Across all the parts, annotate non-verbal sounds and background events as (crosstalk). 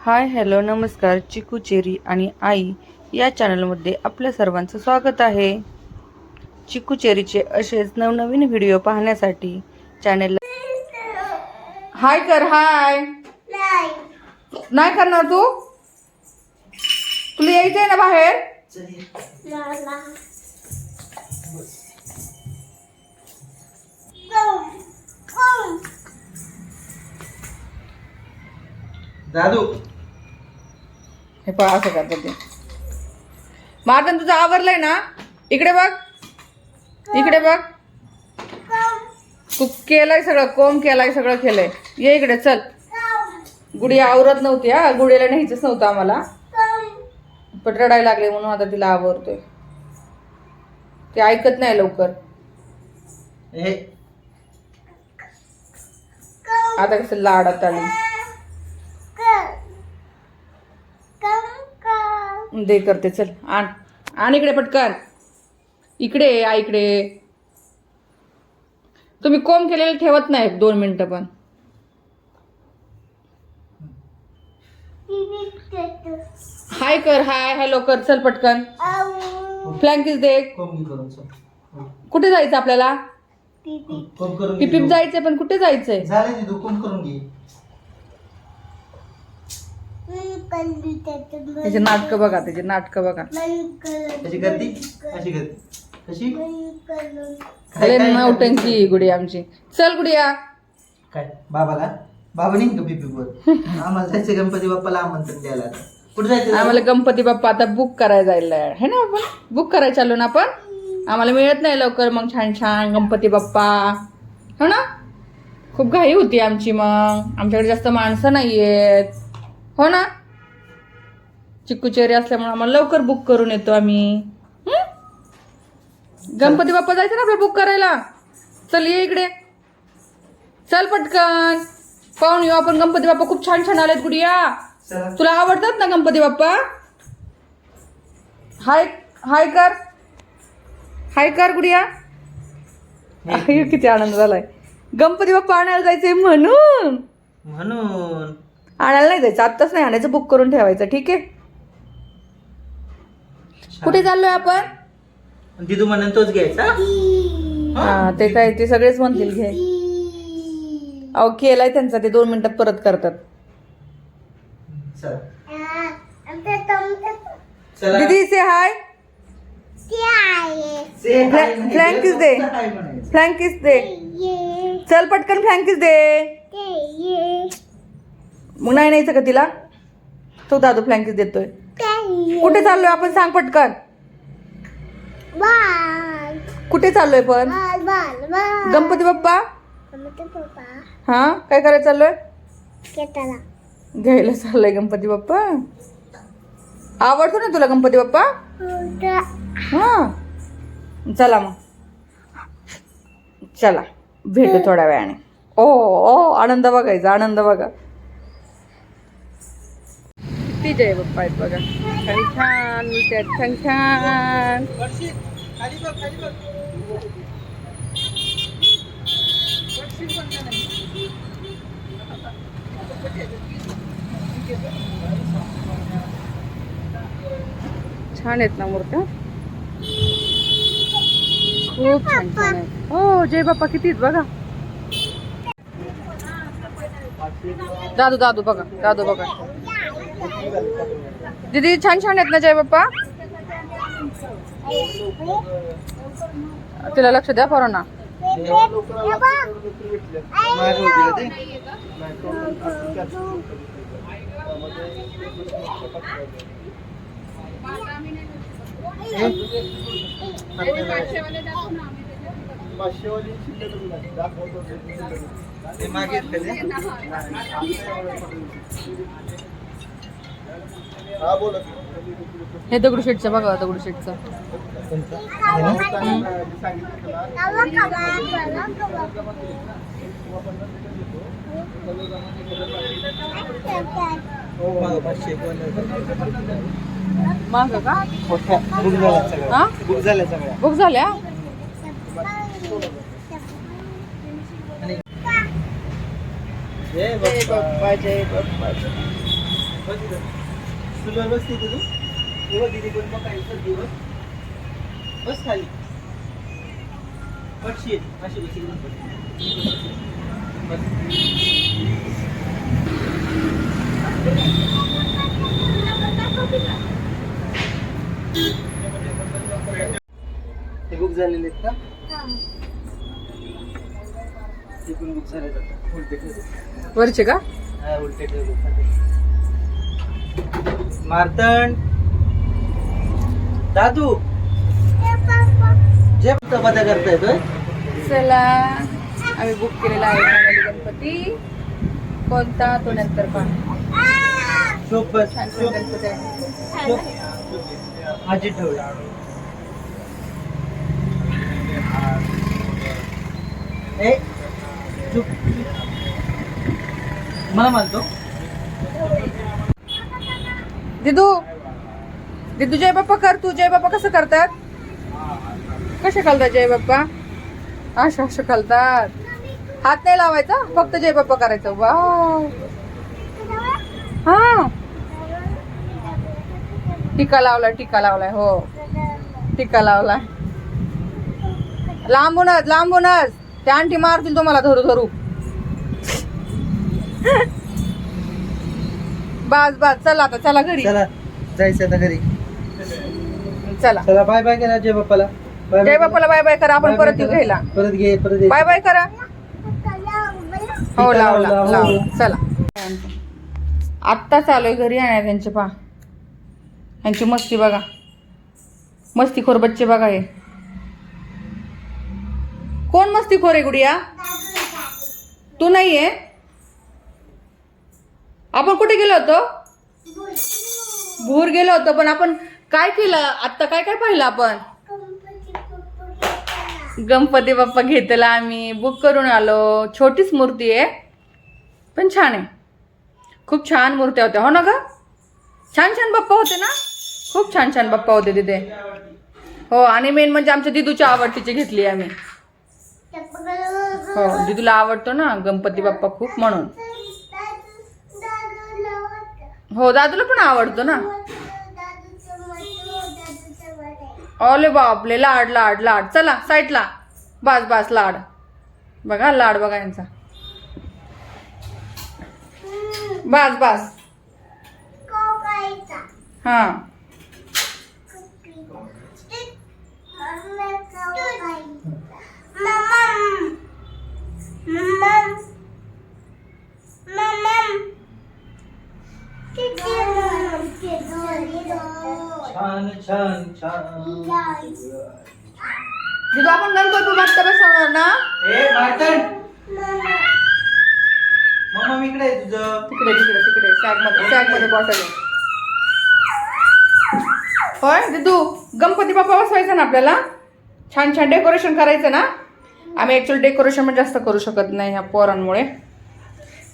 Hi hello नमस्कार चिकू cherry आणि आई या चॅनलमध्ये आपल्या सर्वांचं स्वागत आहे. चिकू चेरीचे असेच नवनवीन व्हिडिओ पाहण्यासाठी चॅनलला हाय कर हाय. नाही करणार तू? तुला यायचंय ना बाहेर? दादू. हे पहा असं करतात ते. मार्दन तुझं आवरलंय ना? इकडे बघ. इकडे बघ. तू केलंय सगळं कोम केलाय सगळं केलंय. ये इकडे चल. गुडी आवरत नव्हती हा. गुडीला न्यायचंच नव्हतं आम्हाला. पण रडायला लागले म्हणून आता तिला आवरतोय. ते ऐकत नाही लवकर. हे आता कसं लाडात आली. दे करते चल आण. आण इकडे पटकन. इकडे ये, इकडे तुम्ही कोंब केलेलं ठेवत नाही दोन मिनिटं पण. हाय कर हाय हॅलो कर चल पटकन. फ्लँकीस दे. कुठे जायचं आपल्याला? पिपीप. जायचंय पण कुठे जायचंय झाले ते तू कोंब करून घे त्याचे नाटकं बघा त्याचे नाटकं बघा. कशी करती? अशी करती? कशी? अरे नौटंकी गुडी आमची. चल गुडिया. काय? बाबाला? बाबा नाही का पिपी वर (laughs) आम्हाला जायचं गणपती बाप्पाला आमंत्रण द्यायला. आता. कुठे जायचं आम्हाला गणपती बाप्पा आता बुक करायला जायला आहे. है ना आपण? बुक करायला चाललो ना आपण? आम्हाला मिळत नाही लवकर. मग छान छान गणपती बाप्पा. हो ना? खूप घाई होती आमची मग. आमच्याकडे जास्त माणसं नाही आहेत हो ना? चिक्कू चेरी असल्यामुळे आम्हाला लवकर बुक करून येतो आम्ही? गणपती बाप्पा जायचं ना आपल्याला बुक करायला? चल ये इकडे. चल पटकन. पाहून येऊ आपण. गणपती बाप्पा खूप छान छान आलेत गुडिया. तुला आवडतात ना गणपती बाप्पा? हाय हाय कर. हाय कर गुडिया. किती आनंद झालाय. गणपती बाप्पा आणायला जायचंय म्हणून. म्हणून. आणायला नाही जायचं आत्ताच नाही आणायचं. बुक करून ठेवायचं. ठीक आहे? कुठे चाललोय आपण? दिदू म्हणून तोच घ्यायचा? हा ते काय ते सगळेच म्हणतील घे. अहो केलाय त्यांचा. ते दोन मिनिटात परत करतात. चला. चला. दीदी से हाय hi. म्हणायचं. फ्लँकिस दे चल पटकन फ्लँकिस दे मग नाही न्यायचं का तिला? तो दादू फ्लँकिस देतोय. कुठे चाललोय आपण? सांग पटकन. कुठे चाललोय पण? गणपती बाप्पा? हा? काय करायला चाललोय? घ्यायला चाललोय गणपती बाप्पा. आवडतो ना तुला गणपती बाप्पा? हा. चला मग. चला. भेटू थोड्या वेळाने. ओ ओ आनंद बघायचा आनंद बघा. किती जय बाप्पा आहेत बघा छान छान बोलतात छान छान छान आहेत ना मूर्त्या? खूप छान छान हो, जय बाप्पा, किती आहेत बघा. दादू दादू, बघा दादू, बघा. दीदी छान छान आहेत ना जय बाप्पा? तिला लक्ष द्या पोरांना. मागे का ते? हे दगडूशेठचं बघा दगडूशेठचं? हे? मागं का बुक झाल्या हा बुक झाल्या सगळ्या बुक झाल्या जय जय बाप्पा बाप्पा जय बाप्पा बस इथं. स्टूलवर बस तिथे तू. ये बघ, दीदी पण बघ. बस खाली. पटशील अशी बस. इकडून बस. बुक झालेले आहेत का? ते पण बुक झाले उलटे वरचे का? हा उलटे ठेवले मार्तंड दादू. जे पदा करता येतोय चला आम्ही बुक केलेला आहे गणपती. कोणता? तो नंतर पहा. गणपती आहे. ठेवला चुप. मला मानतो दिदू दिदू जय बाप्पा कर तू. जय बाप्पा कसं करतात? कसे खालतात जय बाप्पा? अशा असं खालतात. हात नाही लावायचा फक्त जय बाप्पा करायचं. वा हा. टिका लावलाय टिका लावलाय हो. टिका लावलाय. लांबूनच लांबूनच. त्या आंटी मारतील तुम्हाला धरू धरू. बस बस चला आता चला घरी. चला जायचं आता घरी. चला. चला बाय बाय करा जय बाप्पाला. जय. बाप्पाला बाय बाय करा. आपण परत येऊ. घ्यायला. परत घे परत ये. बाय बाय करा. हो लावला, लावला हो. चला. आत्ता चालूय घरी आणि त्यांचे पा यांची मस्ती बघा. मस्तीखोर बच्चे बघा हे. कोण मस्तीखोर आहे गुडिया? तू नाहीये? आपण कुठे गेलो होतो? भूर गेलो होतो पण आपण काय केलं? आत्ता काय काय पाहिलं आपण? गणपती बाप्पा घेतला आम्ही. बुक करून आलो. छोटीच मूर्ती आहे. पण छान आहे. खूप छान मूर्त्या होत्या. हो ना ग? छान छान बाप्पा होते ना? खूप छान छान बाप्पा होते तिथे. हो आणि मेन म्हणजे आमच्या दिदूच्या आवडतीची घेतली आम्ही. हो दिदूला आवडतो ना गणपती बाप्पा खूप म्हणून. हो दादूला पण आवडतो ना? ओले बापले लाड लाड लाड. चला साईडला. बास बास लाड. बघा लाड बघा यांचा. बास बास. हा. छान छान छान. दिदू आपण गणपती बाप्पा बसवणार ना? ए मार्तंड मम्मा मी इकडे आहे तुझं. तिकडे तिकडे तिकडे. सॅगमध्ये सॅगमध्ये बॉटल आहे होय दिदू गणपती बाप्पा बसवायचा ना आपल्याला? छान छान डेकोरेशन करायचं ना? आम्ही ऍक्च्युअली डेकोरेशन पण जास्त करू शकत नाही ह्या पोरांमुळे.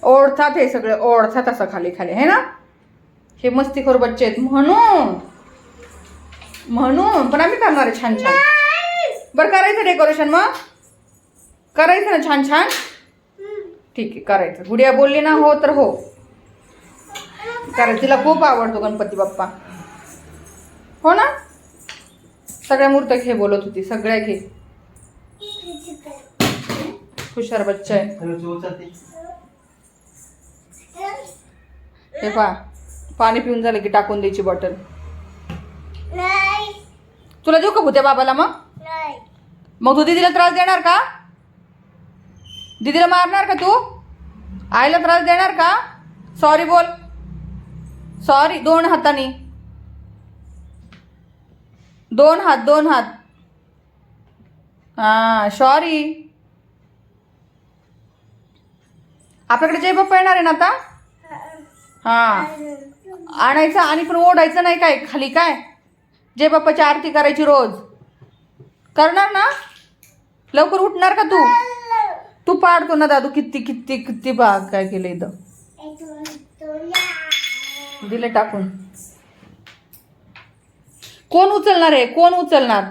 ओढतात हे सगळे ओढतात असं खाली खाली है ना? हे मस्तीखोर बच्चे. आहेत म्हणून. म्हणून. पण आम्ही करणार आहे छान छान. बरं करायचं डेकोरेशन मग? करायचं ना छान छान? ठीक आहे करायचं. गुडिया बोलली ना हो तर हो. करायचं तिला खूप आवडतो गणपती बाप्पा. हो ना? सगळ्या मूर्त्या घे बोलत होती. सगळ्या घे. हुशार बच्चा. आहे हे पा पाणी पिऊन झालं की टाकून द्यायची बॉटल. तुला देऊ का भूत्या बाबाला मग? मग तू दीदीला त्रास देणार का? दीदीला मारणार का तू? आईला त्रास देणार का? सॉरी बोल. सॉरी दोन हातानी. दोन हात दोन हात. हा सॉरी आपल्याकडे जय बाप्पा येणार आहे ना आता? हा. आणायचं आणि पण ओढायचं नाही काय खाली काय? जे बाप्पाची आरती करायची रोज. करणार ना? लवकर उठणार का तू? तू पाडतो ना दादू किती किती किती भाग काय केलं इथं? दिले टाकून. कोण उचलणार आहे? कोण उचलणार?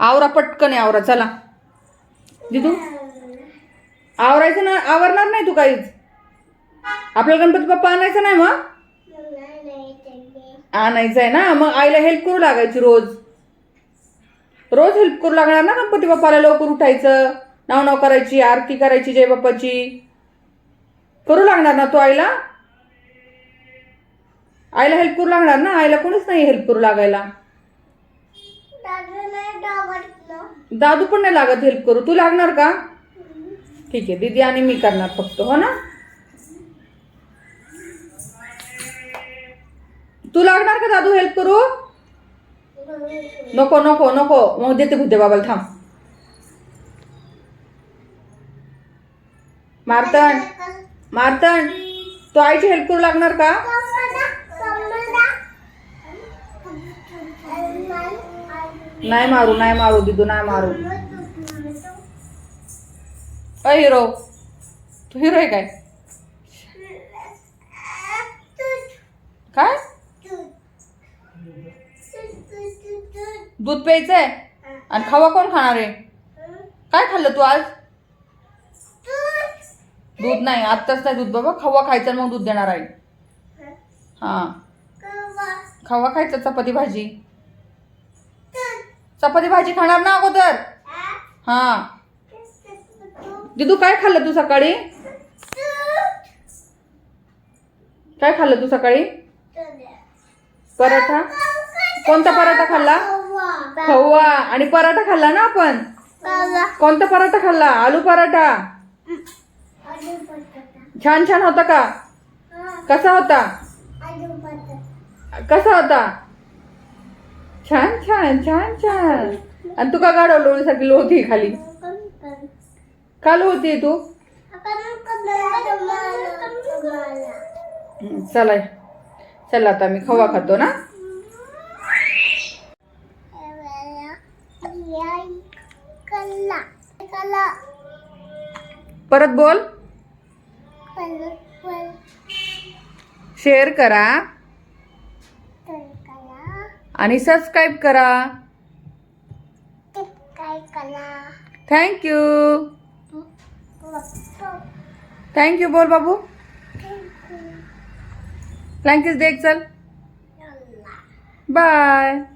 आवरा पटकन आहे आवरा चला. दिदू? आवरायचं ना? आवरणार नाही तू काहीच. आपल्याला गणपती बाप्पा आणायचा नाही मग? आणायचं आहे ना. मग आईला हेल्प करू लागायची रोज. रोज हेल्प करू लागणार ना गणपती बाप्पाला लवकर उठायचं नाव नाव करायची आरती करायची जय बाप्पाची. करू लागणार ना तू आईला? आईला हेल्प करू लागणार ना? आईला कोणीच नाही हेल्प करू लागायला. दादू पण नाही लागत हेल्प करू. तू लागणार का? ठीक आहे दीदी आणि मी करणार फक्त हो ना? तू लागणार का दादू हेल्प करू? नको नको नको. मग देते भुते बाबाला थांब. मारतण. मारतण. तू आईची हेल्प करू लागणार का? नाही मारू नाही मारू दिदू नाही मारू. अ हिरो. तू हिरो आहे काय काय? दूध प्यायचं आहे आणि खावा कोण खाणार आहे? काय खाल्लं तू आज? दूध नाही आत्ताच नाही दूध बाबा. खवा खायचं मग दूध देणार आहे. हां. खवा खायचं चपाती भाजी. चपाती भाजी खाणार ना अगोदर? हां. दिदू काय खाल्लं तू सकाळी? काय खाल्लं तू सकाळी? पराठा. कोणता पराठा खाल्ला? खवा. आणि पराठा खाल्ला ना आपण? कोणता पराठा खाल्ला? आलू पराठा? छान छान होता का? कसा होता? कसा होता? छान छान छान छान. आणि तू का गाडव लोळीसारखी लोळती खाली? का लोळती तू? चला चला आता मी खवा खातो ना? परत बोल. शेअर करा. आणि सबस्क्राईब करा. थँक्यू थँक्यू बोल बाबू. थँक्यूच देख चल. बाय